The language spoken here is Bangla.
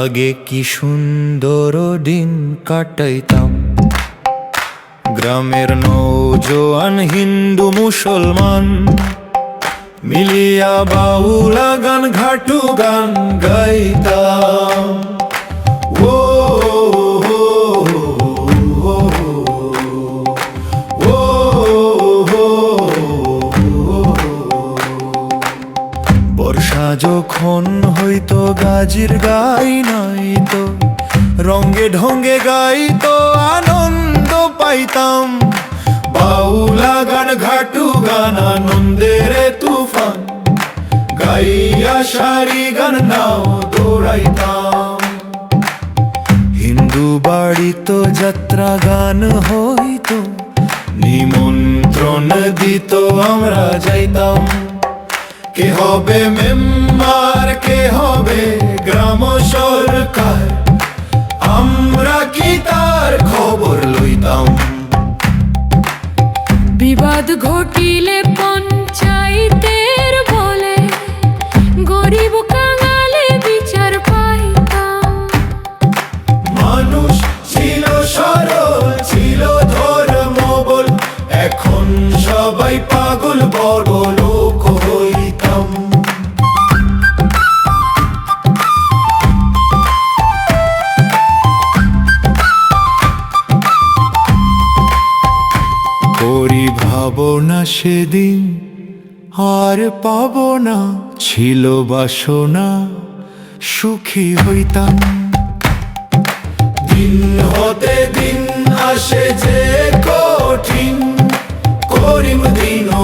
আগে কি সুন্দর দিন কাটাইতাম? গ্রামের নৌজোয়ান হিন্দু মুসলমান, মিলিয়া বাউলা গান, ঘাটু গান গাইতাম। বর্ষা যখন হইতো, গাজির গাই নাইতো রঙ্গে ঢঙ্গে গাইতো, আনন্দ পাইতাম। বাউলা গান, ঘাটু গান, আনন্দের তুফান, গাইয়া সারি গান, নাও দৌড়াইতাম। হিন্দু বাড়িতো যাত্রা গান হইতো, নিমন্ত্রণ দিত, আমরা যাইতাম। কে হবে মেম্বার কে হবে গ্রাম সরকার? আমরা কি তার খবর লইতাম? বিবাদ ঘটিলে পঞ্চায়েতের বলে গরিব কাঙালে বিচার পাইতাম। মানুষ ছিল সরল ছিল ধর্ম বল এখন সবাই পাগল বড় ভাবনা সেদিন আর পাব না ছিল বাসনা, সুখী হইতাম। দিন হতে দিন আসে যে কঠিন, করিম যাই